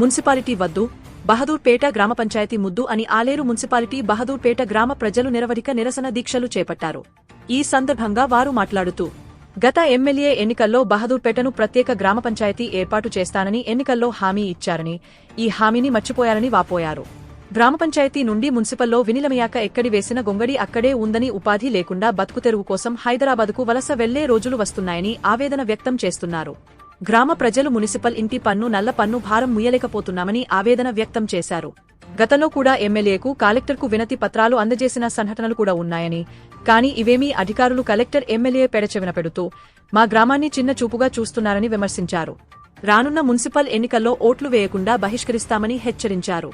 Municipality వద్దు బహదూర్పేట గ్రామ పంచాయతీ ముద్దు అని ఆలేరు మున్సిపాలిటీ బహదూర్పేట గ్రామ ప్రజలు నిరవధిక నిరసన దీక్షలు చేపట్టారు. ఈ సందర్భంగా వారు మాట్లాడుతూ గత ఎమ్మెల్యే ఎన్నికల్లో బహదూర్పేటను ప్రత్యేక గ్రామ పంచాయతీ ఏర్పాటు చేస్తానని ఎన్నికల్లో హామీ ఇచ్చారని ఈ హామీని మర్చిపోయారని వాపోయారు. గ్రామ పంచాయతీ నుండి మున్సిపల్లో వినిలమయాక ఎక్కడి వేసిన గొంగడి అక్కడే ఉందని ఉపాధి లేకుండా బతుకుతెరువు కోసం హైదరాబాద్కు వలస వెళ్ళే రోజులు వస్తున్నాయని ఆవేదన వ్యక్తం చేస్తున్నారు. గ్రామ ప్రజలు మున్సిపల్ ఇంటి పన్ను నల్ల పన్ను భారం ముయ్యలేకపోతున్నామని ఆవేదన వ్యక్తం చేశారు. గతంలో కూడా ఎమ్మెల్యేకు కలెక్టర్కు వినతి పత్రాలు అందజేసిన సంఘటనలు కూడా ఉన్నాయని కానీ ఇవేమీ అధికారులు కలెక్టర్ ఎమ్మెల్యే పెడచెవిన పెడుతూ మా గ్రామాన్ని చిన్న చూపుగా చూస్తున్నారని విమర్శించారు. రానున్న మున్సిపల్ ఎన్నికల్లో ఓట్లు వేయకుండా బహిష్కరిస్తామని హెచ్చరించారు.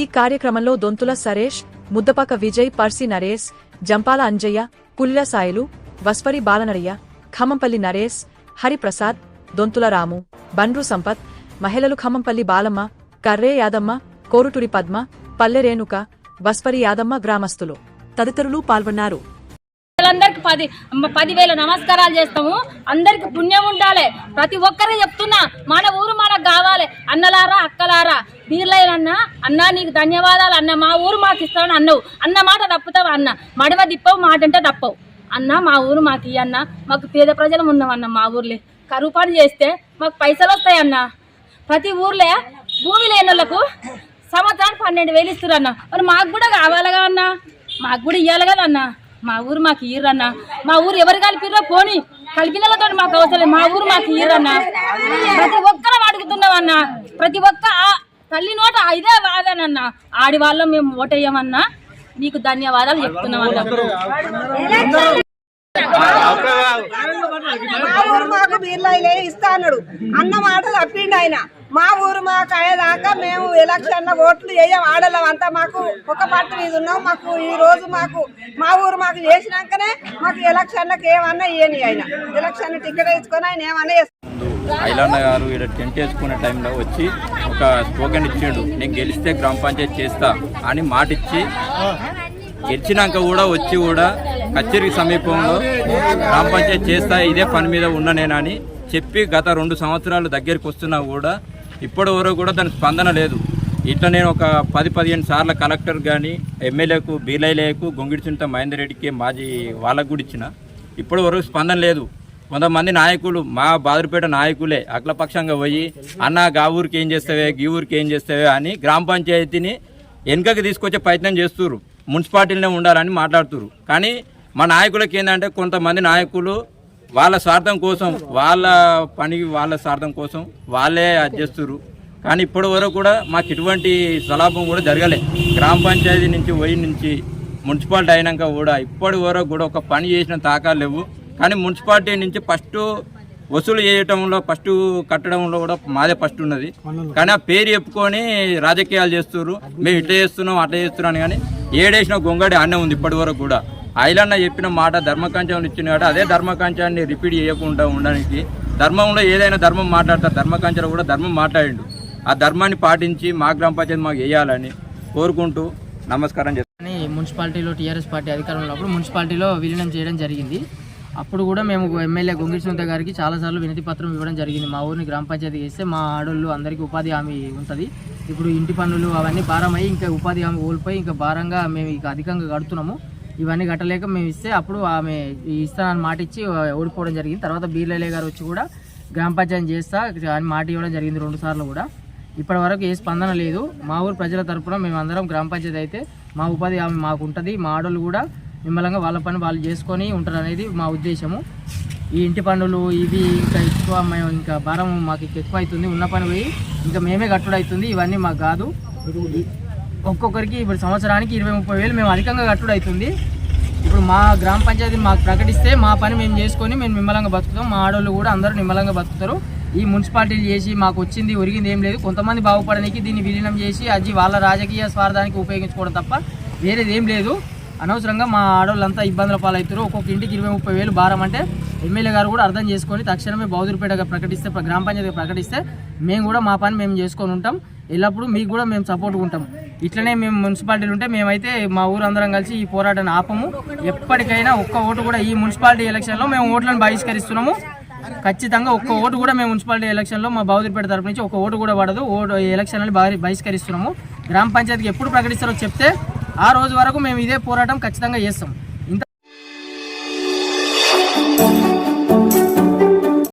ఈ కార్యక్రమంలో దొంతుల సరేష్ ముద్దపాక విజయ్ పర్సి నరేష్ జంపాల అంజయ్య పుల్ల సాయిలు వస్పరి బాలనరయ్య ఖమ్మంపల్లి నరేష్ హరిప్రసాద్ దొంతుల రాము బండ్రు సంపత్ మహిళలు ఖమ్మంపల్లి బాలమ్మ కర్రే యాదమ్మ కోరుటూరి పద్మ పల్లె రేణుక వస్పరి యాదమ్మ గ్రామస్తులు తదితరులు పాల్గొన్నారు. అందరికి పది పదివేల నమస్కారాలు చేస్తాము. అందరికి పుణ్యం ఉండాలి. ప్రతి ఒక్కరే చెప్తున్నా మన ఊరు మనకు కావాలి. అన్నలారా అక్కలారా వీర్లైనన్న అన్న నీకు ధన్యవాదాలు అన్న మా ఊరు మాకు ఇస్తామని అన్నవు. అన్న మాట తప్పుతావు అన్న? మడమ దిప్పవు మాట అంటే తప్పవు. అన్న మా ఊరు మాకు ఇయ్యన్న మాకు పేద ప్రజలు ఉన్నామన్న మా ఊర్లే. కరువు పని చేస్తే మాకు పైసలు వస్తాయన్న ప్రతి ఊర్లే భూమి లేని వాళ్ళకు సంవత్సరానికి పన్నెండు వేలు ఇస్తున్నారు మరి మాకు కూడా కావాలిగా అన్న? మాకు కూడా ఇవ్వాలి కదా అన్న? మా ఊరు మాకు ఇయ్యరన్న. మా ఊరు ఎవరు కలిపిర్రో పోనీ? కలిపినలతో మాకు అవసరం మా ఊరు మాకు ఇయ్యరన్న. ప్రతి ఒక్కరం అడుగుతున్నామన్న. ప్రతి ఒక్క తల్లి నోట ఇదే వాదనన్న. ఆడి వాళ్ళం మేము ఓటేయమన్నా. నీకు ధన్యవాదాలు చెప్తున్నామన్నా. మా ఊరు మాకు బీర్లైలే ఇస్తా అన్నాడు. అన్న మాట తప్పిండు ఆయన. మా ఊరు మాకు అయ్యేదాకా మేము ఎలక్షన్ ఓట్లు వేయం ఆడలం అంతా మాకు. ఒక పార్టీ మీద ఉన్నాం. మాకు ఈ రోజు మాకు మా ఊరు మాకు చేసినాకనే మాకు ఎలక్షన్లకు ఏమన్నా ఇయని ఆయన. ఎలక్షన్ టికెట్ వేసుకొని ఆయన ఏమన్నా చేస్తాడు. ఐలన్న గారు ఇక్కడ టెంట్ వేసుకునే టైంలో వచ్చి ఒక స్లోగన్ ఇచ్చాడు. నేను గెలిస్తే గ్రామ పంచాయతీ చేస్తా అని మాట ఇచ్చి గెలిచినాక కూడా వచ్చి కూడా కచేరీ సమీపంలో గ్రామ పంచాయతీ చేస్తా ఇదే పని మీద ఉన్న నేనని చెప్పి గత రెండు సంవత్సరాలు దగ్గరికి వస్తున్నా కూడా ఇప్పటి వరకు కూడా దాని స్పందన లేదు. ఇట్లా నేను ఒక పది పదిహేను సార్లు కలెక్టర్ కానీ ఎమ్మెల్యేకు బీలైలేకు గొంగిడిచుంట మహేందర్ రెడ్డికి మాజీ వాళ్ళకు కూడా ఇచ్చిన ఇప్పటి వరకు స్పందన లేదు. కొంతమంది నాయకులు మా బాదరిపేట నాయకులే అఖిలపక్షంగా పోయి అన్న గా ఊరికి ఏం చేస్తావే గీ ఊరికి ఏం చేస్తావే అని గ్రామ పంచాయతీని వెనుకకి తీసుకొచ్చే ప్రయత్నం చేస్తున్నారు మున్సిపాలిటీలోనే ఉండాలని మాట్లాడుతున్నారు కానీ మా నాయకులకి ఏంటంటే కొంతమంది నాయకులు వాళ్ళ స్వార్థం కోసం వాళ్ళ పని వాళ్ళ స్వార్థం కోసం వాళ్ళే అది చేస్తున్నారు కానీ ఇప్పటి వరకు కూడా మాకు ఎటువంటి సలాభం కూడా జరగలే. గ్రామ పంచాయతీ నుంచి పోయి నుంచి మున్సిపాలిటీ అయినాక కూడా ఇప్పటి వరకు కూడా ఒక పని చేసిన తాకాలు లేవు. కానీ మున్సిపాలిటీ నుంచి ఫస్ట్ వసూలు చేయటంలో ఫస్ట్ కట్టడంలో కూడా మాదే ఫస్ట్ ఉన్నది. కానీ ఆ పేరు చెప్పుకొని రాజకీయాలు చేస్తున్నారు మేము ఇట్లా చేస్తున్నాం అట్లా చేస్తున్నాం కానీ ఏడేసిన గొంగడి అన్నే ఉంది ఇప్పటి వరకు కూడా. ఐలన్న చెప్పిన మాట ధర్మకాంచాన్ని ఇచ్చిన కాబట్టి అదే ధర్మకాంచాన్ని రిపీట్ చేయకుండా ఉండడానికి ధర్మంలో ఏదైనా ధర్మం మాట్లాడతారు. ధర్మకాంచలో కూడా ధర్మం మాట్లాడిండు. ఆ ధర్మాన్ని పాటించి మా గ్రామ పంచాయతీ మాకు వేయాలని కోరుకుంటూ నమస్కారం చేస్తాను మున్సిపాలిటీలో టీఆర్ఎస్ పార్టీ అధికారంలో ఉన్నప్పుడు మున్సిపాలిటీలో విలీనం చేయడం జరిగింది. అప్పుడు కూడా మేము ఎమ్మెల్యే గొంగిడి గారికి చాలాసార్లు వినతి పత్రం ఇవ్వడం జరిగింది. మా ఊరిని గ్రామ పంచాయతీ చేస్తే మా ఆడోళ్ళు అందరికీ ఉపాధి హామీ ఉంటుంది. ఇప్పుడు ఇంటి పనులు అవన్నీ భారం అయ్యి ఇంకా ఉపాధి హామీ కోల్పోయి ఇంకా భారంగా మేము ఇక అధికంగా కడుతున్నాము. ఇవన్నీ కట్టలేక మేము ఇస్తే అప్పుడు ఆమె ఇస్తానని మాట ఇచ్చి ఓడిపోవడం జరిగింది. తర్వాత బీర్లలే గారు వచ్చి కూడా గ్రామ పంచాయతీ చేస్తా అని మాట ఇవ్వడం జరిగింది రెండు సార్లు కూడా. ఇప్పటి వరకు ఏ స్పందన లేదు. మా ఊరు ప్రజల తరఫున మేము అందరం గ్రామ పంచాయతీ అయితే మా ఉపాధి హామీ మాకు ఉంటుంది మా ఆడోళ్ళు కూడా మిమ్మల్ని వాళ్ళ పని వాళ్ళు చేసుకొని ఉంటారు అనేది మా ఉద్దేశము. ఈ ఇంటి పనులు ఇవి ఇంకా ఎక్కువ మేము ఇంకా భారం మాకు ఎక్కువ అవుతుంది. ఉన్న పని పోయి ఇంకా మేమే కట్టుడు అవుతుంది. ఇవన్నీ మాకు కాదు. ఒక్కొక్కరికి ఇప్పుడు సంవత్సరానికి ఇరవై ముప్పై వేలు మేము అధికంగా కట్టుడు అవుతుంది. ఇప్పుడు మా గ్రామ పంచాయతీ మాకు ప్రకటిస్తే మా పని మేము చేసుకొని మేము నిమ్మలంగా బతుకుతాం. మా ఆడవాళ్ళు కూడా అందరూ నిమ్మలంగా బతుకుతారు. ఈ మున్సిపాలిటీ చేసి మాకు వచ్చింది ఒరిగింది ఏం లేదు. కొంతమంది బాగుపడడానికి దీన్ని విలీనం చేసి అది వాళ్ళ రాజకీయ స్వార్థానికి ఉపయోగించుకోవడం తప్ప వేరేది ఏం లేదు. అనవసరంగా మా ఆడవాళ్ళంతా ఇబ్బందుల పాలవుతారు ఒక్కొక్క ఇంటికి ఇరవై ముప్పై వేలు భారం అంటే ఎమ్మెల్యే గారు కూడా అర్థం చేసుకొని తక్షణమే బౌద్ధుపేటగా ప్రకటిస్తే గ్రామ పంచాయతీ ప్రకటిస్తే మేము కూడా మా పని మేము చేసుకొని ఉంటాం. ఎల్లప్పుడూ మీకు కూడా మేము సపోర్ట్గా ఉంటాం. ఇట్లనే మేము మున్సిపాలిటీలు ఉంటే మేమైతే మా ఊరు అందరం కలిసి ఈ పోరాటాన్ని ఆపము. ఎప్పటికైనా ఒక్క ఓటు కూడా ఈ మున్సిపాలిటీ ఎలక్షన్లో మేము ఓట్లను బహిష్కరిస్తున్నాము. ఖచ్చితంగా ఒక్క ఓటు కూడా మేము మున్సిపాలిటీ ఎలక్షన్లో మా బౌద్ధపేట తరపు నుంచి ఒక ఓటు కూడా పడదు. ఓటు ఎలక్షన్లని బహిష్కరిస్తున్నాము. గ్రామ పంచాయతీకి ఎప్పుడు ప్రకటిస్తారో చెప్తే ఆ రోజు వరకు మేము ఇదే పోరాటం ఖచ్చితంగా చేస్తాం.